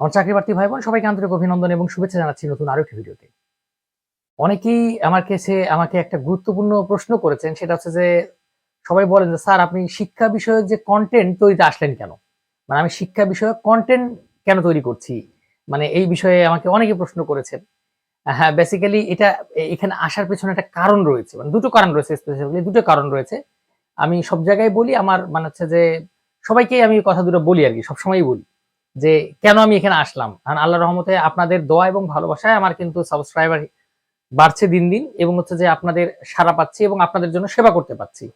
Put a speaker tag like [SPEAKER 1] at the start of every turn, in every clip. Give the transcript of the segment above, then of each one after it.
[SPEAKER 1] আমার চাকরি প্রার্থী ভাই বোন সবাইকে আন্তরিক অভিনন্দন এবং শুভেচ্ছা জানাচ্ছি নতুন আরও একটি ভিডিওতে। অনেকেই আমার কাছে, আমাকে একটা গুরুত্বপূর্ণ প্রশ্ন করেছেন, সেটা হচ্ছে যে, সবাই বলেন যে, স্যার, আপনি শিক্ষা বিষয়ক যে কন্টেন্ট তৈরিতে আসলেন কেন? মানে আমি শিক্ষা বিষয়ক কন্টেন্ট কেন তৈরি করছি? মানে এই বিষয়ে আমাকে অনেকে প্রশ্ন করেছেন। হ্যাঁ বেসিক্যালি এটা এখানে আসার পেছনে একটা কারণ রয়েছে। মানে দুটো কারণ রয়েছে স্পেসিফিকলি দুটো কারণ রয়েছে। আমি সব জায়গায় বলি, আমার মানে হচ্ছে যে, সবাইকেই আমি কথা দুটো বলি আর কি, সবসময়ই বলি। যে কেন আমি এখানে আসলাম? কারণ আল্লাহ রহমতে আপনাদের দোয়া এবং ভালোবাসায় আমার কিন্তু সাবস্ক্রাইবার বাড়ছে দিন দিন এবং হচ্ছে যে আপনাদের সারা পাচ্ছি এবং আপনাদের জন্য সেবা করতে পাচ্ছি।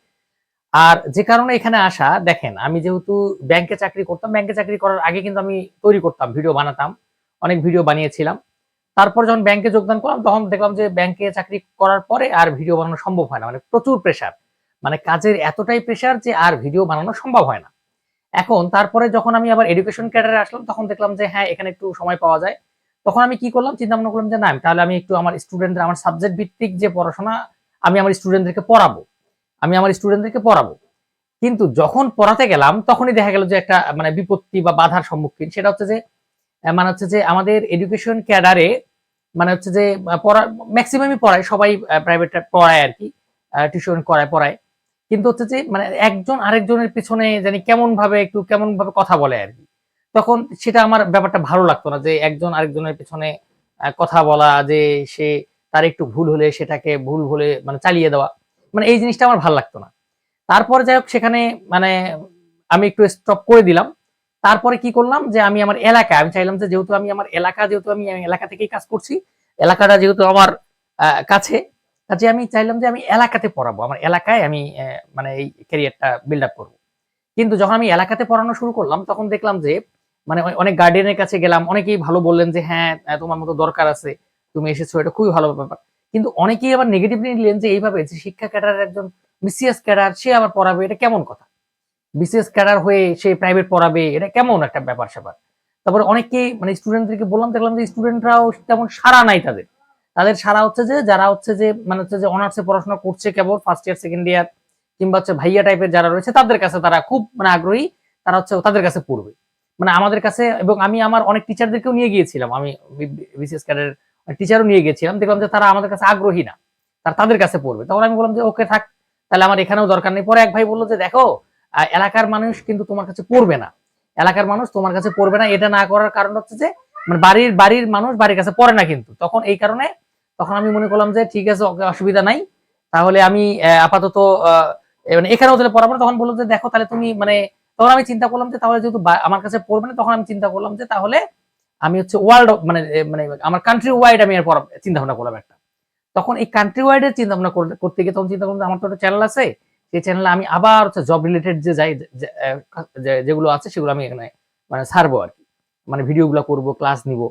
[SPEAKER 1] আর যে কারণে এখানে আসা, দেখেন, আমি যেহেতু ব্যাংকে চাকরি করতাম ব্যাংকে চাকরি করার আগে কিন্তু আমি তৈরি করতাম ভিডিও বানাতাম, অনেক ভিডিও বানিয়েছিলাম। তারপর যখন ব্যাংকে যোগদান করলাম, তখন দেখলাম যে ব্যাংকে চাকরি করার পরে আর ভিডিও বানানো সম্ভব হয় না। মানে প্রচুর প্রেশার মানে কাজের এতটাই প্রেশার যে আর ভিডিও বানানো সম্ভব হয় না। এখন তারপরে যখন আমি আবার এডুকেশন ক্যাডারে আসলাম, তখন দেখলাম যে হ্যাঁ এখানে একটু সময় পাওয়া যায়। তখন আমি কি করলাম? চিন্তা ভাবনা করলাম যে, না, তাহলে আমি একটু আমার স্টুডেন্টদের আমার সাবজেক্ট ভিত্তিক যে পড়াশোনা, আমি আমার স্টুডেন্টদেরকে পড়াবো। আমি আমার স্টুডেন্টদেরকে পড়াবো। কিন্তু যখন পড়াতে গেলাম, তখনই দেখা গেল যে, একটা মানে বিপত্তি বা বাধার সম্মুখীন। সেটা হচ্ছে যে মানে হচ্ছে যে, আমাদের এডুকেশন ক্যাডারে মানে হচ্ছে যে, পড়া ম্যাক্সিমামই পড়ায়। সবাই প্রাইভেট পড়ায় আর কি। টিউশন করায়, পড়ায়। কিন্তু হচ্ছে যে মানে একজন আরেকজনের পিছনে জানি কেমন ভাবে একটু কেমন ভাবে কথা বলে আর কি। তখন সেটা আমার ব্যাপারটা ভালো লাগতো না যে একজন আরেকজনের পিছনে কথা বলা, যে সে তার একটু ভুল হলে সেটাকে ভুল হলে মানে চালিয়ে দেওয়া মানে এই জিনিসটা আমার ভালো লাগতো না। তারপরে যাই হোক, সেখানে মানে আমি একটু স্টপ করে দিলাম। তারপরে কি করলাম যে আমি আমার এলাকা আমি চাইলাম যে যেহেতু আমি আমার এলাকা, যেহেতু আমি এলাকা থেকেই কাজ করছি, এলাকাটা যেহেতু আমার কাছে কাজে আমি চাইলাম যে আমি এলাকাতে পড়াবো। আমার এলাকায় আমি মানে এই ক্যারিয়ারটা বিল্ড আপ করব। কিন্তু যখন আমি এলাকাতে পড়ানো শুরু করলাম, তখন দেখলাম যে মানে অনেক গার্ডিয়ানের কাছে গেলাম, অনেকেই ভালো বললেন যে হ্যাঁ তোমার মতো দরকার আছে, তুমি এসেছ, এটা খুবই ভালো ব্যাপার। কিন্তু অনেকেই আবার নেগেটিভলি নিলেন যে, এইভাবে যে শিক্ষা ক্যাডারের একজন বিসিএস ক্যাডার সে আবার পড়াবে, এটা কেমন কথা? বিসিএস ক্যাডার হয়ে সে প্রাইভেট পড়াবে, এটা কেমন একটা ব্যাপার স্যাপার তারপরে অনেকে মানে স্টুডেন্টদেরকে বললাম, দেখলাম যে স্টুডেন্টরাও তেমন সারা নাই তাদের। তাদের সারা হচ্ছে যে, যারা হচ্ছে যে মানে হচ্ছে যে অনার্সে পড়াশোনা করছে কেবল ফার্স্ট ইয়ার সেকেন্ড ইয়ার কিংবা হচ্ছে ভাইয়া টাইপের যারা রয়েছে, তাদের কাছে তারা খুব মানে আগ্রহী, তারা হচ্ছে তাদের কাছে পড়বে। মানে আমাদের কাছে এবং আমি আমার অনেক টিচারদেরকেও নিয়ে গিয়েছিলাম, আমি বিসিএস ক্যাডার টিচারও নিয়ে গিয়েছিলাম, দেখলাম যে তারা আমাদের কাছে আগ্রহী না, তারা তাদের কাছে পড়বে। তখন আমি বললাম যে, ওকে থাক, তাহলে আমার এখানেও দরকার নেই। পরে এক ভাই বলল যে, দেখো এলাকার মানুষ কিন্তু তোমার কাছে পড়বে না। এলাকার মানুষ তোমার কাছে পড়বে না। এটা না করার কারণ হচ্ছে যে মানে বাড়ির বাড়ির মানুষ বাড়ির কাছে পড়ে না কিন্তু। তখন এই কারণে, তখন আমি মনে করলাম যে, ঠিক আছে অসুবিধা নাই। তাহলে আমি আপাতত মানে এখানেও তাহলে পড়াবো তখন বলল যে, দেখো, তাহলে তুমি মানে তখন আমি চিন্তা করলাম যে, তাহলে যেহেতু আমার কাছে পড়বে না, তখন আমি চিন্তা করলাম যে, তাহলে আমি হচ্ছে ওয়ার্ল্ড মানে মানে আমার কান্ট্রি ওয়াইড আমি চিন্তা ভাবনা করলাম একটা। তখন এই কান্ট্রি ওয়াইড এর চিন্তা ভাবনা করতে- গিয়ে তখন চিন্তা করলাম আমার তো একটা চ্যানেল আছে। সেই চ্যানেলে আমি আবার হচ্ছে জব রিলেটেড যে, যাই যেগুলো আছে, সেগুলো আমি এখানে মানে ছাড়বো আর কি। মানে ভিডিওগুলো করব ক্লাস নিব।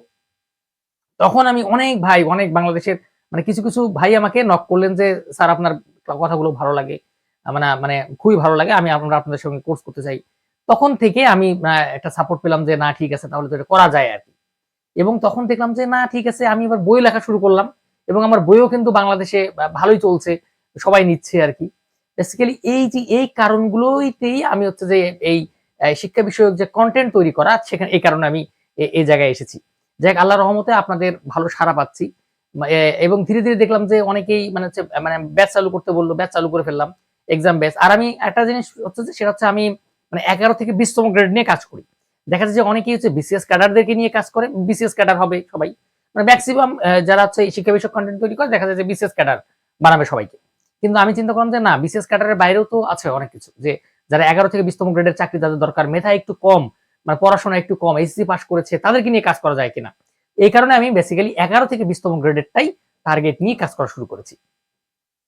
[SPEAKER 1] তখন আমি অনেক ভাই, অনেক বাংলাদেশের মানে কিছু কিছু ভাই আমাকে নক করলেন যে, স্যার, আপনার কথাগুলো ভালো লাগে। মানে মানে খুবই ভালো লাগে, আমি আমরা আপনাদের সঙ্গে কোর্স করতে চাই। তখন থেকে আমি একটা সাপোর্ট পেলাম যে, না, ঠিক আছে, তাহলে তো এটা করা যায় আর কি এবং তখন দেখলাম যে, না, ঠিক আছে, আমি এবার বই লেখা শুরু করলাম এবং আমার বইও কিন্তু বাংলাদেশে ভালোই চলছে, সবাই নিচ্ছে আর কি বেসিক্যালি এই যে, এই কারণগুলোইতেই আমি হচ্ছে যে, এই শিক্ষা বিষয়ক যে কন্টেন্ট তৈরি করা, সেখানে এই কারণে আমি এই জায়গায় এসেছি। যাই আল্লাহ রহমতে আপনাদের ভালো সাড়া পাচ্ছি। এবং ধীরে ধীরে দেখলাম যে অনেকেই মানে হচ্ছে মানে ব্যাচ চালু করতে বলল ব্যাচ চালু করে ফেললাম এক্সাম ব্যাচ আর আমি একটা জিনিস হচ্ছে যে, সেটা হচ্ছে আমি মানে এগারো থেকে বিশতম গ্রেড নিয়ে কাজ করি। দেখা যাচ্ছে যে অনেকেই হচ্ছে বিসিএস ক্যাডারদেরকে নিয়ে কাজ করে বিসিএস ক্যাডার হবে সবাই। মানে ম্যাক্সিমাম যারা হচ্ছে শিক্ষা বিষয়ক কন্টেন্ট তৈরি করে, দেখা যাচ্ছে বিসিএস ক্যাডার বানাবে সবাইকে। কিন্তু আমি চিন্তা করলাম যে না বিসিএস ক্যাডারের বাইরেও তো আছে অনেক কিছু। যে যারা এগারো থেকে বিশতম গ্রেডের চাকরি তাদের দরকার, মেধা একটু কম মানে পড়াশোনা একটু কম এসএসসি পাস করেছে, তাদেরকে নিয়ে কাজ করা যায় কিনা? এই কারণে আমি বেসিক্যালি এগারো থেকে বিশতম গ্রেডেরটাই টার্গেট নিয়ে কাজ করা শুরু করেছি।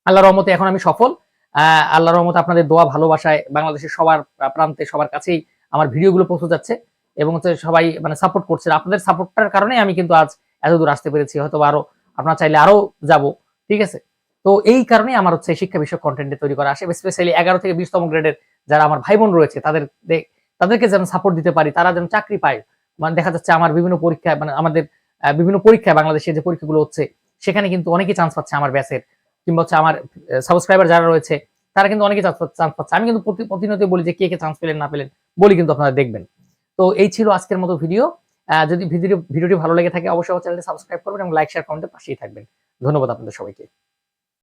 [SPEAKER 1] আল্লাহ রহমতে এখন আমি সফল। আল্লাহ রহমতে আপনাদের দোয়া, ভালোবাসায় বাংলাদেশের সবার প্রান্তে সবার কাছেই আমার ভিডিওগুলো পৌঁছে যাচ্ছে এবং হচ্ছে সবাই মানে সাপোর্ট করছে। আপনাদের সাপোর্টটার কারণে আমি কিন্তু আজ এত দূর আসতে পেরেছি। হয়তো আরও, আপনারা চাইলে আরও যাব। ঠিক আছে? তো এই কারণে আমার হচ্ছে শিক্ষা বিষয়ক কন্টেন্ট তৈরি করা আসে স্পেশালি এগারো থেকে বিশতম গ্রেডের যারা আমার ভাই বোন রয়েছে, তাদের তাদেরকে যেন সাপোর্ট দিতে পারি, তারা যেন চাকরি পায় মানে দেখা যাচ্ছে আমার বিভিন্ন পরীক্ষায় মানে আমাদের বিভিন্ন পরীক্ষায় বাংলাদেশে যে পরীক্ষাগুলো হচ্ছে, সেখানে কিন্তু অনেকেই চান্স পাচ্ছে আমার ব্যাচের কিংবা হচ্ছে আমার সাবস্ক্রাইবার যারা রয়েছে, তারা কিন্তু অনেকেই চান্স পাচ্ছে আমি কিন্তু প্রতি- প্রতিনিয়ত বলি যে কে কে চান্স পেলেন, না পেলেন, বলি কিন্তু আপনারা দেখবেন। তো এই ছিল আজকের মতো ভিডিও যদি ভিডিও ভিডিওটি ভালো লেগে থাকে, অবশ্যই চ্যানেলটি সাবস্ক্রাইব করবেন এবং লাইক শেয়ার কমেন্টের পাশেই থাকবেন। ধন্যবাদ আপনাদের সবাইকে।